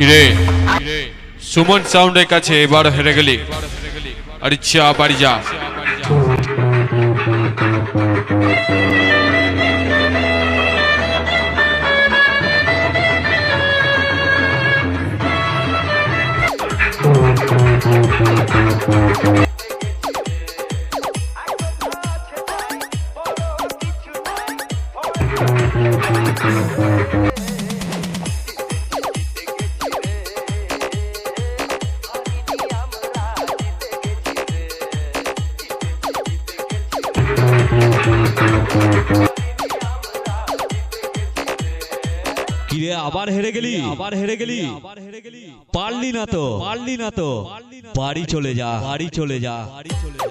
কিরে? সুমন সাউন্ডের কাছে এবার হেরে গেলি। আরে চা বাড়ি যা। কিরে আবার হেরে গেলি? আবার হেরে গেলি? আবার হেরে গেলি? পারলি না তো? পারলি না তো? বাড়ি চলে যা। বাড়ি চলে যা। বাড়ি চলে যা।